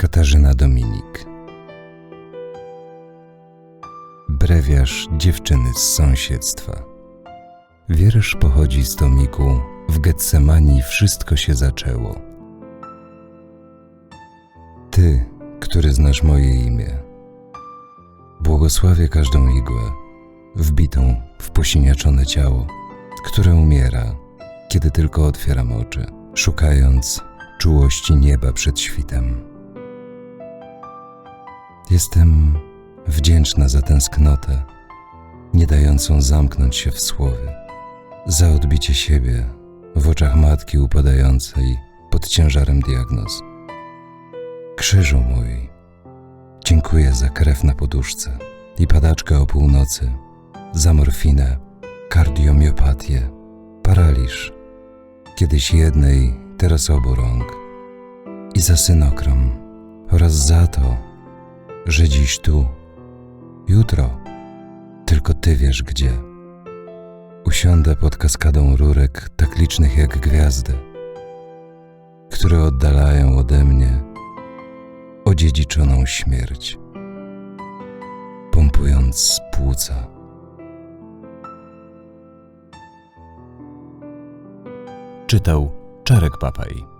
Katarzyna Dominik. Brewiarz dziewczyny z sąsiedztwa. Wiersz pochodzi z tomiku W Getsemani wszystko się zaczęło. Ty, który znasz moje imię Błogosławię każdą igłę Wbitą w posiniaczone ciało Które umiera, kiedy tylko otwieram oczy Szukając czułości nieba przed świtem Jestem wdzięczna za tęsknotę, nie dającą zamknąć się w słowie, za odbicie siebie w oczach matki upadającej pod ciężarem diagnoz. Krzyżu mój, dziękuję za krew na poduszce i padaczkę o północy, za morfinę, kardiomiopatię, paraliż, kiedyś jednej, teraz obu rąk, i za synokrom oraz za to, że dziś tu, jutro, tylko ty wiesz gdzie. Usiądę pod kaskadą rurek tak licznych jak gwiazdy, które oddalają ode mnie odziedziczoną śmierć, pompując z płuca. Czytał Czarek Papaj.